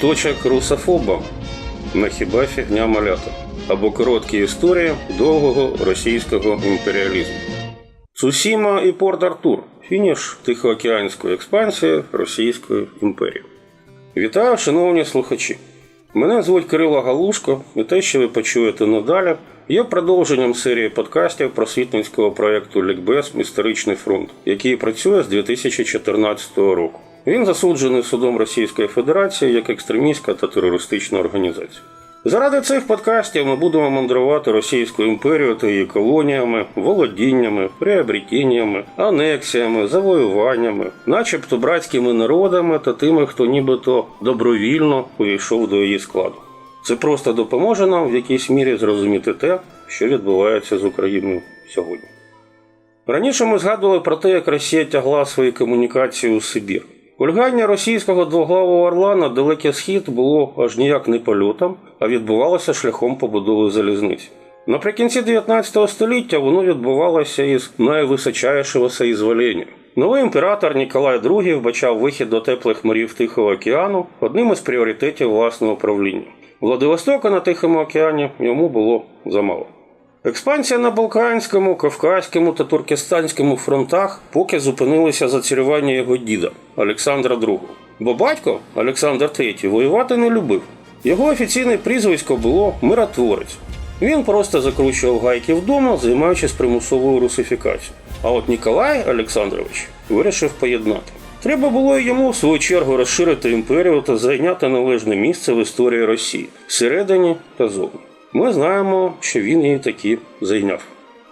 Куточок русофоба на хіба фігня малята або короткі історії довгого російського імперіалізму. Цусіма і Порт Артур фініш Тихоокеанської експансії Російської імперії. Вітаю, шановні слухачі! Мене звуть Кирило Галушко, і те, що ви почуєте надалі, є продовженням серії подкастів просвітницького проєкту Лікбез Історичний фронт, який працює з 2014 року. Він засуджений судом Російської Федерації як екстремістська та терористична організація. Заради цих подкастів ми будемо мандрувати Російською імперією та її колоніями, володіннями, приобретіннями, анексіями, завоюваннями, начебто братськими народами та тими, хто нібито добровільно увійшов до її складу. Це просто допоможе нам в якійсь мірі зрозуміти те, що відбувається з Україною сьогодні. Раніше ми згадували про те, як Росія тягла свої комунікації у Сибір. Кульгання російського двоглавого орла на далекий схід було аж ніяк не польотом, а відбувалося шляхом побудови залізниць. Наприкінці 19 століття воно відбувалося із найвисочайшого соізвоління. Новий імператор Ніколай II вбачав вихід до теплих морів Тихого океану одним із пріоритетів власного правління. Владивостока на Тихому океані йому було замало. Експансія на Балканському, Кавказькому та Туркестанському фронтах поки зупинилися зацарювання його діда Олександра II. Бо батько Олександр III воювати не любив. Його офіційне прізвисько було миротворець. Він просто закручував гайки вдома, займаючись примусовою русифікацією. А от Ніколай Олександрович вирішив поєднати. Треба було йому в свою чергу розширити імперію та зайняти належне місце в історії Росії всередині та зовні. Ми знаємо, що він її таки зайняв.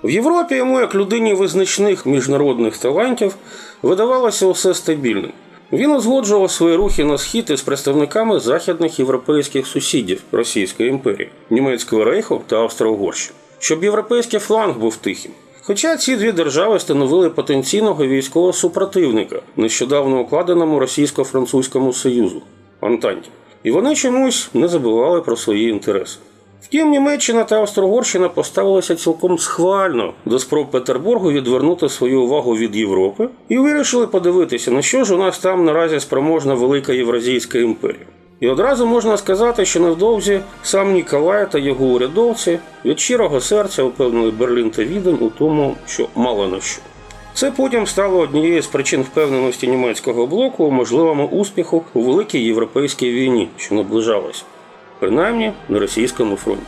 В Європі йому, як людині визначних міжнародних талантів, видавалося усе стабільним. Він узгоджував свої рухи на схід із представниками західних європейських сусідів Російської імперії, Німецького рейху та Австро-Угорщини, щоб європейський фланг був тихим. Хоча ці дві держави становили потенційного військового супротивника нещодавно укладеному російсько-французькому союзу Антанті, і вони чомусь не забували про свої інтереси. Втім, Німеччина та Австро-Угорщина поставилися цілком схвально до спроб Петербургу відвернути свою увагу від Європи і вирішили подивитися, на що ж у нас там наразі спроможна велика Євразійська імперія. І одразу можна сказати, що невдовзі сам Ніколай та його урядовці від щирого серця упевнили Берлін та Відень у тому, що мало на що. Це потім стало однією з причин впевненості німецького блоку у можливому успіху у великій європейській війні, що наближалася принаймні на російському фронті.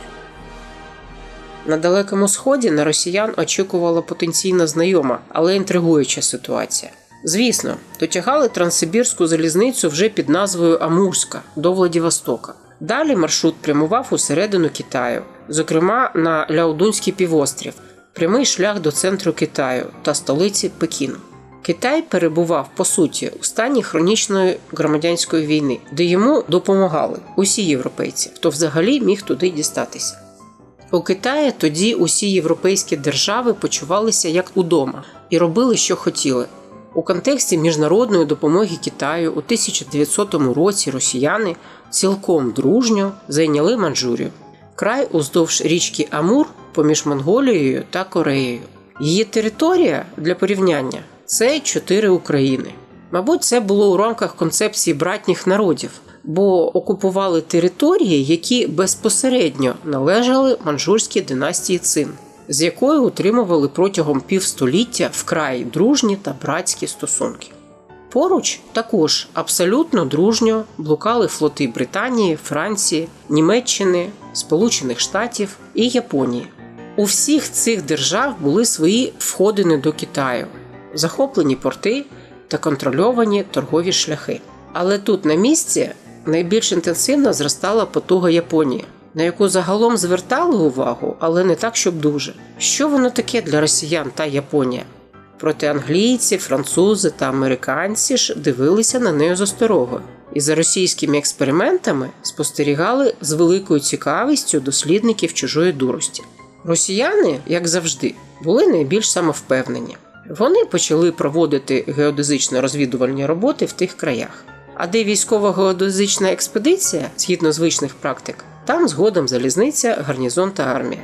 На далекому сході на росіян очікувала потенційно знайома, але інтригуюча ситуація. Звісно, дотягали Транссибірську залізницю вже під назвою Амурська до Владивостока. Далі маршрут прямував у середину Китаю, зокрема на Ляодунський півострів, прямий шлях до центру Китаю та столиці Пекіну. Китай перебував по суті у стані хронічної громадянської війни, де йому допомагали усі європейці, хто взагалі міг туди дістатися. У Китаї тоді усі європейські держави почувалися як удома і робили, що хотіли. У контексті міжнародної допомоги Китаю у 1900 році росіяни цілком дружньо зайняли Манчжурію. край уздовж річки Амур поміж Монголією та Кореєю. Її територія для порівняння це чотири України. Мабуть, це було у рамках концепції братніх народів, бо окупували території, які безпосередньо належали манжурській династії Цин, з якою утримували протягом півстоліття вкрай дружні та братські стосунки. Поруч також абсолютно дружньо блукали флоти Британії, Франції, Німеччини, Сполучених Штатів і Японії. У всіх цих держав були свої входини до Китаю захоплені порти та контрольовані торгові шляхи. Але тут на місці найбільш інтенсивно зростала потуга Японії, на яку загалом звертали увагу, але не так, щоб дуже. Що воно таке для росіян та Японія? Проте англійці, французи та американці ж дивилися на неї з осторогою. І за російськими експериментами спостерігали з великою цікавістю дослідників чужої дурості. Росіяни, як завжди, були найбільш самовпевнені. Вони почали проводити геодезично-розвідувальні роботи в тих краях. А де військова геодезична експедиція, згідно звичних практик, там згодом залізниця, гарнізон та армія.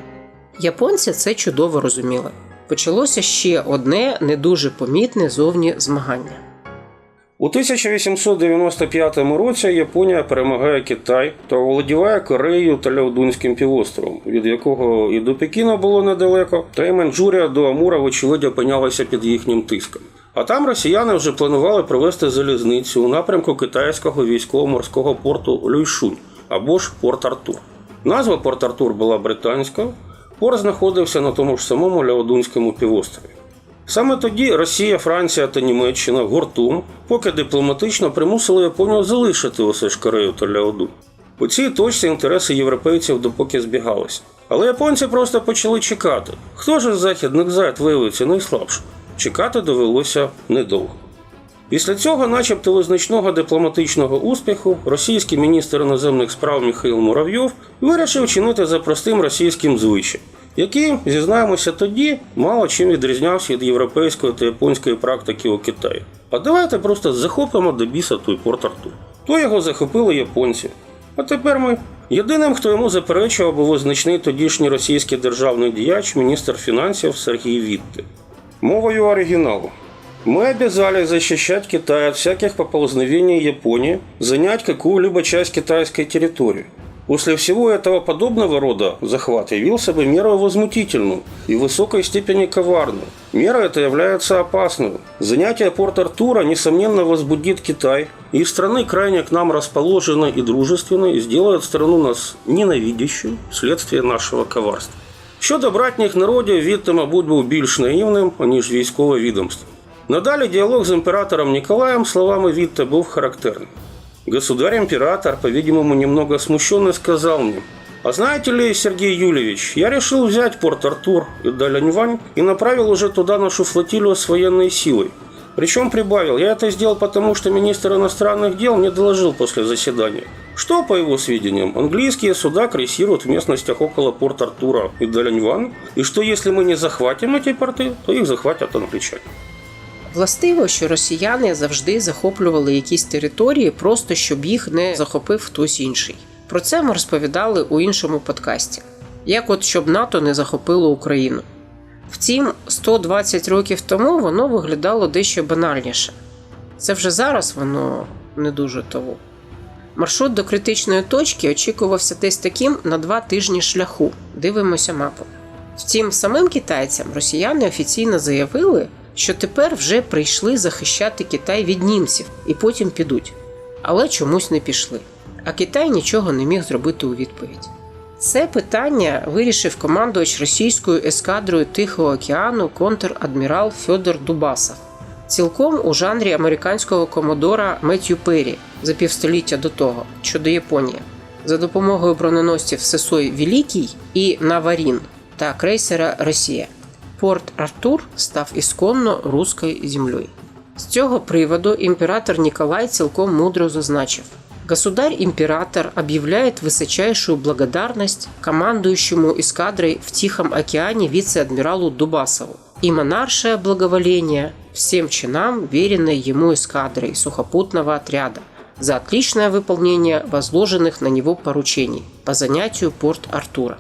Японці це чудово розуміли. Почалося ще одне не дуже помітне зовні змагання. У 1895 році Японія перемагає Китай та оволодіває Кореєю та Ляодунським півостровом, від якого і до Пекіна було недалеко, та й Манчжурія до Амура, вочевидь, опинялася під їхнім тиском. А там росіяни вже планували провести залізницю у напрямку китайського військово-морського порту Люйшунь або ж Порт Артур. Назва Порт Артур була британська, порт знаходився на тому ж самому Ляодунському півострові. Саме тоді Росія, Франція та Німеччина гуртом, поки дипломатично примусили Японію залишити усе ж Корею та Ляоду. У цій точці інтереси європейців допоки збігалися. Але японці просто почали чекати. Хто ж із західних зайд виявиться найслабшим? Чекати довелося недовго. Після цього, начебто визначного дипломатичного успіху, російський міністр іноземних справ Михайло Муравйов вирішив чинити за простим російським звичаєм, який, зізнаємося тоді, мало чим відрізнявся від європейської та японської практики у Китаї. А давайте просто захопимо до біса той порт Артур. То його захопили японці. А тепер ми. Єдиним, хто йому заперечував, був визначний тодішній російський державний діяч, міністр фінансів Сергій Вітте. Мовою оригіналу. Мы обязали защищать Китай от всяких поползновений Японии, занять какую-либо часть китайской территории. После всего этого подобного рода захват явился бы мерой возмутительную и в высокой степени коварную. Мера эта является опасной. Занятие порт Артура, несомненно, возбудит Китай, и из страны крайне к нам расположенной и дружественной сделает страну нас ненавидящую вследствие нашего коварства. Щодо братніх народів, Вітте, мабуть, був більш наївним, ніж військове відомство. Надалі діалог з імператором Николаем словами Витте был характерным. Государь-император, по-видимому, немного смущенно сказал мне, «А знаете ли, Сергей Юльевич, я решил взять порт Артур и Даляньвань и направил уже туда нашу флотилию с военной силой. Причем прибавил, я это сделал потому, что министр иностранных дел мне доложил после заседания, что, по его сведениям, английские суда крейсируют в местностях около порт Артура и Даляньван, и что если мы не захватим эти порты, то их захватят англичане. Властиво, що росіяни завжди захоплювали якісь території, просто щоб їх не захопив хтось інший. Про це ми розповідали у іншому подкасті. Як от щоб НАТО не захопило Україну. Втім, 120 років тому воно виглядало дещо банальніше. Це вже зараз воно не дуже того. Маршрут до критичної точки очікувався десь таким на два тижні шляху. Дивимося мапу. Втім, самим китайцям росіяни офіційно заявили, що тепер вже прийшли захищати Китай від німців і потім підуть. Але чомусь не пішли. А Китай нічого не міг зробити у відповідь. Це питання вирішив командувач російською ескадрою Тихого океану контр-адмірал Фьодор Дубасов, цілком у жанрі американського комодора Меттью Перрі за півстоліття до того щодо Японії, за допомогою броненосців Сесой Великий і Наварін та крейсера Росія. Порт Артур став ісконно руською землею. З цього приводу імператор Николай цілком мудро зазначив: Государь-император объявляет высочайшую благодарность командующему эскадрой в Тихом океане вице-адмиралу Дубасову и монаршее благоволение всем чинам, веренной ему эскадрой сухопутного отряда за отличное выполнение возложенных на него поручений по занятию порт Артура.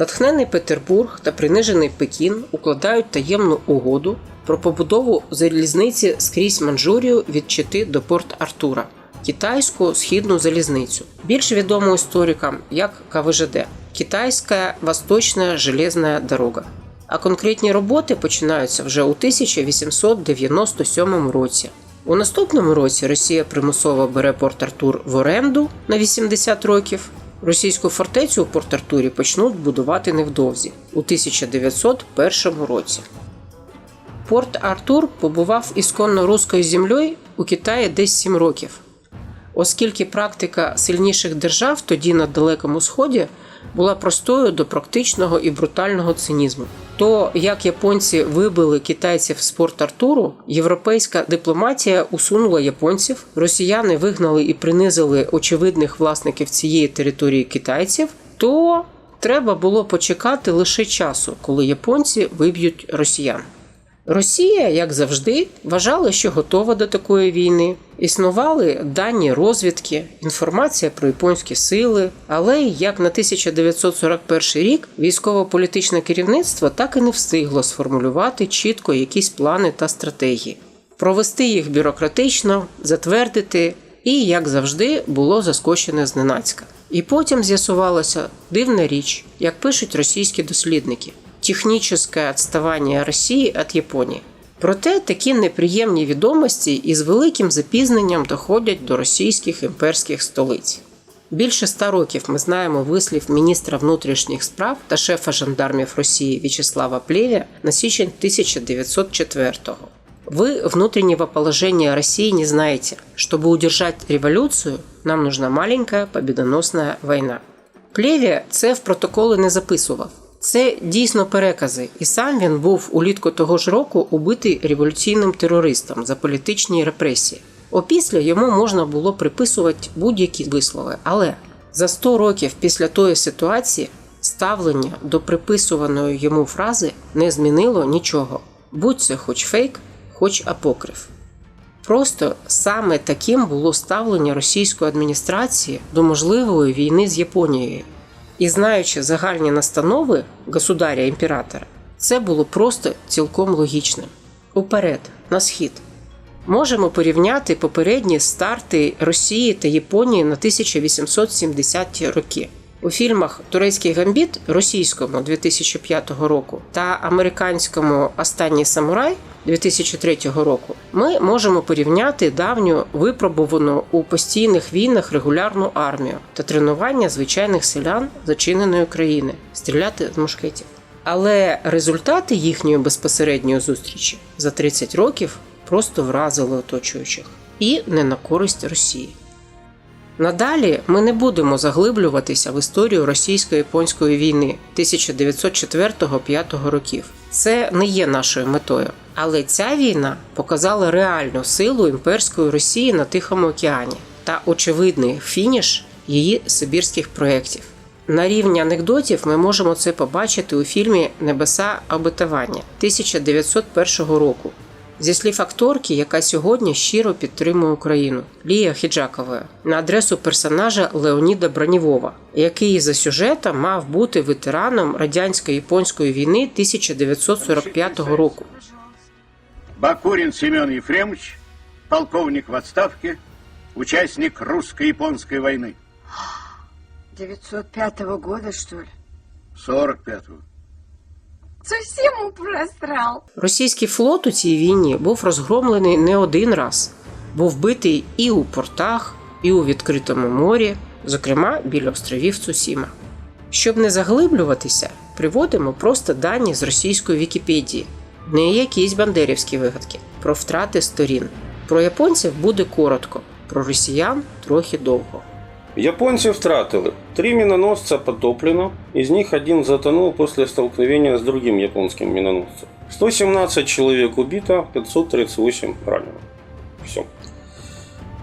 Натхнений Петербург та принижений Пекін укладають таємну угоду про побудову залізниці скрізь Манчжурію від Чити до порт Артура, китайську східну залізницю, більш відому історикам як КВЖД Китайська Восточна железна дорога. А конкретні роботи починаються вже у 1897 році. У наступному році Росія примусово бере Порт Артур в оренду на 80 років. Російську фортецю у Порт Артурі почнуть будувати невдовзі у 1901 році. Порт Артур побував ісконно руською землею у Китаї десь 7 років. Оскільки практика сильніших держав тоді на Далекому Сході була простою до практичного і брутального цинізму. То як японці вибили китайців з порт Артуру, європейська дипломатія усунула японців, росіяни вигнали і принизили очевидних власників цієї території китайців, то треба було почекати лише часу, коли японці виб'ють росіян. Росія, як завжди, вважала, що готова до такої війни. Існували дані розвідки, інформація про японські сили, але як на 1941 рік військово-політичне керівництво так і не встигло сформулювати чітко якісь плани та стратегії. провести їх бюрократично, затвердити, і, як завжди, було заскочене зненацька. І потім з'ясувалося дивна річ, як пишуть російські дослідники: технічне відставання Росії від Японії. Проте такі неприємні відомості із великим запізненням доходять до російських імперських столиць. Більше ста років ми знаємо вислів міністра внутрішніх справ та шефа жандармів Росії В'ячеслава Плевя на січень 1904-го. Вы внутреннего положения России не знаете. Чтобы удержать революцію, нам нужна маленька побідоносна війна. Плеві це в протоколи не записував. Це дійсно перекази, і сам він був улітку того ж року убитий революційним терористом за політичні репресії. Опісля йому можна було приписувати будь-які вислови, але за 100 років після тої ситуації ставлення до приписуваної йому фрази не змінило нічого, будь це хоч фейк, хоч апокриф. Просто саме таким було ставлення російської адміністрації до можливої війни з Японією. І знаючи загальні настанови государя імператора, це було просто цілком логічним. Уперед, на схід. Можемо порівняти попередні старти Росії та Японії на 1870-ті роки. У фільмах Турецький гамбіт російському 2005 року та американському Останній самурай 2003 року ми можемо порівняти давню випробувану у постійних війнах регулярну армію та тренування звичайних селян зачиненої країни стріляти з мушкетів. Але результати їхньої безпосередньої зустрічі за 30 років просто вразили оточуючих і не на користь Росії. Надалі ми не будемо заглиблюватися в історію російсько-японської війни 1904-5 років. Це не є нашою метою. Але ця війна показала реальну силу імперської Росії на Тихому океані та очевидний фініш її сибірських проєктів. На рівні анекдотів ми можемо це побачити у фільмі Небеса обетування 1901 року. Зі слів акторки, яка сьогодні щиро підтримує Україну Лія Хіджакової на адресу персонажа Леоніда Бронєвова, який за сюжетом мав бути ветераном радянсько-японської війни 1945 року. Бакурин Семен Ефремович, полковник в отставке, участник русско-японской войны. 905 года, что ли? 45-го. Совсем просрал. Російський флот у цій війні був розгромлений не один раз, був битий і у портах, і у відкритому морі, зокрема біля островів Цусіма. Щоб не заглиблюватися, приводимо просто дані з російської Вікіпедії, не якісь бандерівські вигадки, про втрати сторін. Про японців буде коротко, про росіян трохи довго. Японцы втратили. Три миноносца потоплено, из них один затонул после столкновения с другим японским миноносцем. 117 человек убито, 538 ранено. Все.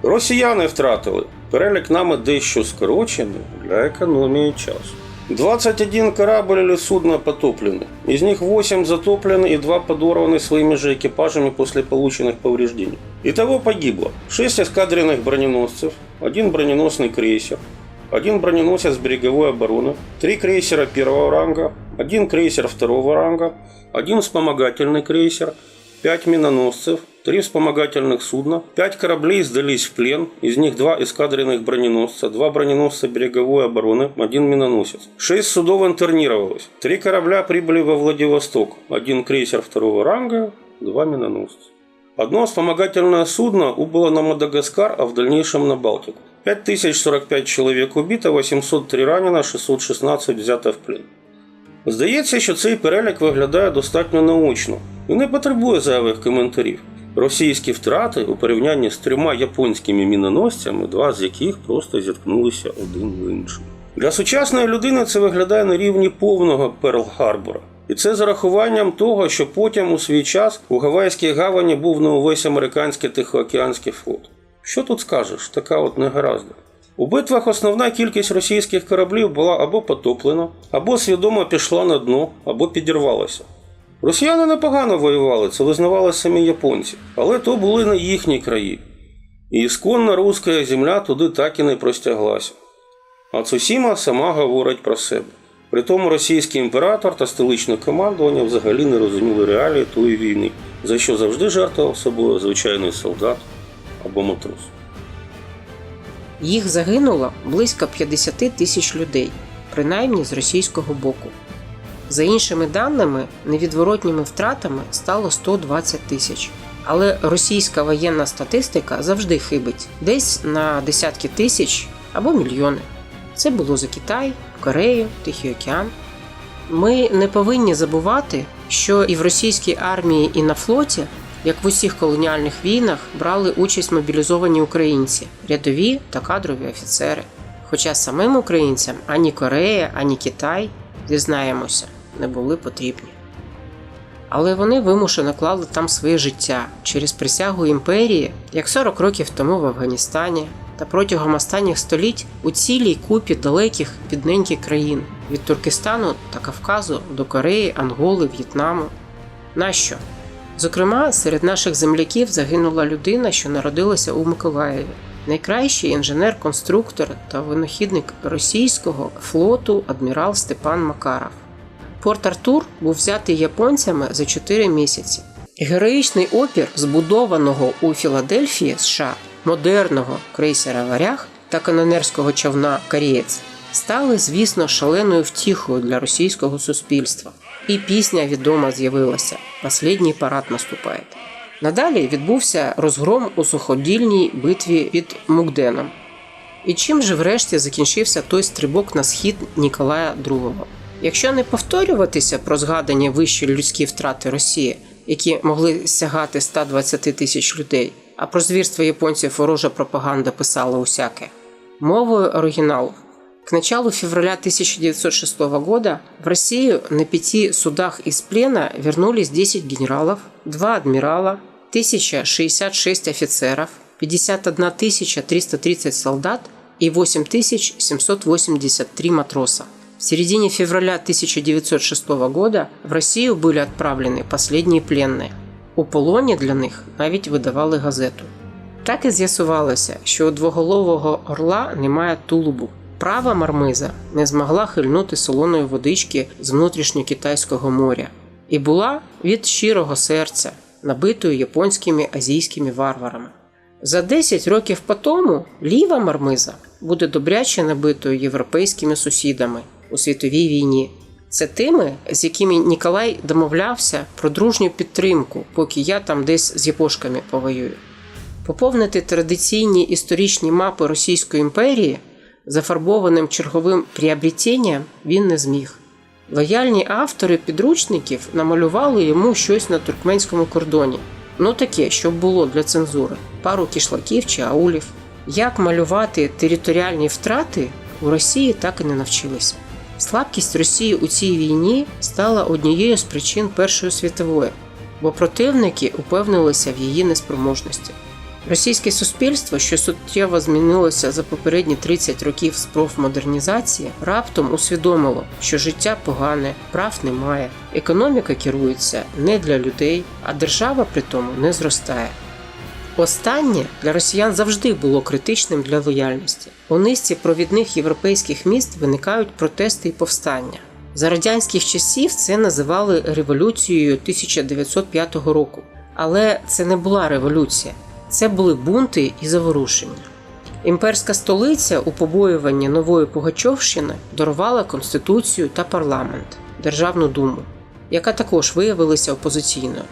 Росіяни втратили. Перелік нами дещо скорочений для економії часу. 21 корабль или судно потоплены. Из них 8 затоплены и 2 подорваны своими же экипажами после полученных повреждений. Итого погибло 6 эскадренных броненосцев, один броненосный крейсер, один броненосец береговой обороны, три крейсера первого ранга, один крейсер второго ранга, один вспомогательный крейсер, пять миноносцев, три вспомогательных судна, пять кораблей сдались в плен, из них два эскадренных броненосца, два броненосца береговой обороны, один миноносец. Шесть судов интернировалось. Три корабля прибыли во Владивосток, один крейсер второго ранга, два миноносца. Одно вспомогательное судно убыло на Мадагаскар, а в дальнейшем на Балтику. 5045 человек убито, 803 ранено, 616 взято в плен. Здається, що цей перелік виглядає достатньо наочно і не потребує зайвих коментарів. Російські втрати у порівнянні з трьома японськими міноносцями, два з яких просто зіткнулися один в інший. Для сучасної людини це виглядає на рівні повного Перл-Харбора. І це з урахуванням того, що потім у свій час у Гавайській гавані був на увесь американський Тихоокеанський флот. Що тут скажеш, така от негаразда. У битвах основна кількість російських кораблів була або потоплена, або свідомо пішла на дно, або підірвалася. Росіяни непогано воювали, це визнавали самі японці, але то були не їхні краї. І ісконна руська земля туди так і не простяглася. А Цусіма сама говорить про себе. Притому російський імператор та столичне командування взагалі не розуміли реалії тої війни за що завжди жертвував собою звичайний солдат або матрос. Їх загинуло близько 50 тисяч людей, принаймні з російського боку. За іншими даними, невідворотніми втратами стало 120 тисяч. Але російська воєнна статистика завжди хибить десь на десятки тисяч або мільйони. Це було за Китай, Корею, Тихий океан. Ми не повинні забувати, що і в російській армії, і на флоті, як в усіх колоніальних війнах, брали участь мобілізовані українці, рядові та кадрові офіцери. Хоча самим українцям ані Корея, ані Китай, зізнаємося, не були потрібні. Але вони вимушено клали там своє життя через присягу імперії, як 40 років тому в Афганістані, та протягом останніх століть у цілій купі далеких бідненьких країн від Туркестану та Кавказу до Кореї, Анголи, В'єтнаму. Нащо? Зокрема, серед наших земляків загинула людина, що народилася у Миколаєві. Найкращий інженер-конструктор та винахідник російського флоту адмірал Степан Макаров. Порт Артур був взятий японцями за 4 місяці. Героїчний опір збудованого у Філадельфії США модерного крейсера Варяг та канонерського човна Карієць стали, звісно, шаленою втіхою для російського суспільства. І пісня відома з'явилася Последній парад наступає. Надалі відбувся розгром у суходільній битві під Мукденом. І чим же врешті закінчився той стрибок на схід Ніколая II? Якщо не повторюватися про згадані вищі людські втрати Росії, які могли сягати 120 тисяч людей, а про звірство японців ворожа пропаганда писала усяке. Мовою оригіналу. К началу февраля 1906 года в Россию на пяти судах из плена вернулись 10 генералов, 2 адмирала, 1066 офицеров, 51 330 солдат и 8783 матроса. В середине февраля 1906 года в Россию были отправлены последние пленные. У полоні для них навіть видавали газету. Так і з'ясувалося, що у двоголового орла немає тулубу. Права мармиза не змогла хильнути солоної водички з внутрішньокитайського моря і була від щирого серця, набитою японськими азійськими варварами. За 10 років по тому ліва мармиза буде добряче набитою європейськими сусідами у світовій війні. Це тими, з якими Ніколай домовлявся про дружню підтримку, поки я там десь з япошками повоюю. Поповнити традиційні історичні мапи Російської імперії зафарбованим черговим приобретінням він не зміг. Лояльні автори підручників намалювали йому щось на туркменському кордоні. Ну таке, щоб було для цензури: пару кішлаків чи аулів. Як малювати територіальні втрати у Росії так і не навчилися. Слабкість Росії у цій війні стала однією з причин Першої світової, бо противники упевнилися в її неспроможності. Російське суспільство, що суттєво змінилося за попередні 30 років спроб модернізації, раптом усвідомило, що життя погане, прав немає, економіка керується не для людей, а держава при тому не зростає. Останнє для росіян завжди було критичним для лояльності. У низці провідних європейських міст виникають протести і повстання. За радянських часів це називали революцією 1905 року. Але це не була революція, це були бунти і заворушення. Імперська столиця у побоюванні нової Пугачовщини дарувала конституцію та парламент, Державну думу, яка також виявилася опозиційною.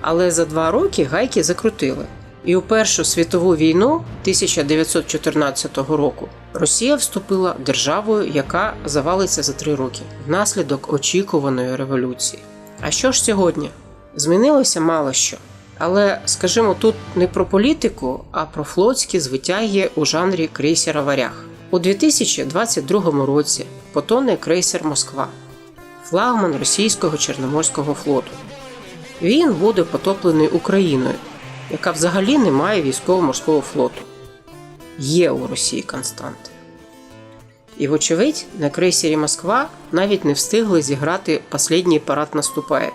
Але за два роки гайки закрутили. І у Першу світову війну 1914 року Росія вступила державою, яка завалиться за три роки внаслідок очікуваної революції. А що ж сьогодні? Змінилося мало що. Але скажімо тут не про політику, а про флотські звитяги у жанрі крейсера Варяг. У 2022 році потоне крейсер Москва, флагман російського Чорноморського флоту. Він буде потоплений Україною, яка взагалі не має військово-морського флоту. Є у Росії константи. І, вочевидь, на крейсері Москва навіть не встигли зіграти «Последній парад наступає.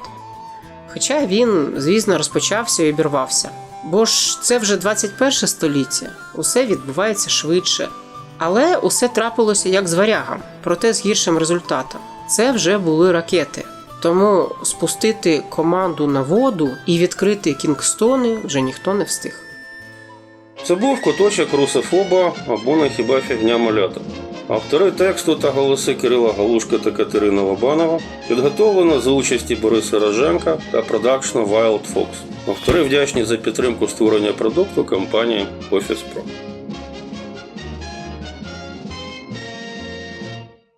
Хоча він, звісно, розпочався і обірвався. Бо ж це вже 21 століття, усе відбувається швидше. Але усе трапилося як з варягом, проте з гіршим результатом. Це вже були ракети. Тому спустити команду на воду і відкрити Кінгстони вже ніхто не встиг. Це був куточок русофоба або не хіба фігня малята. Автори тексту та голоси Кирила Галушка та Катерина Лобанова підготовлено за участі Бориса Роженка та продакшну Wild Fox. Автори вдячні за підтримку створення продукту компанії Office Pro.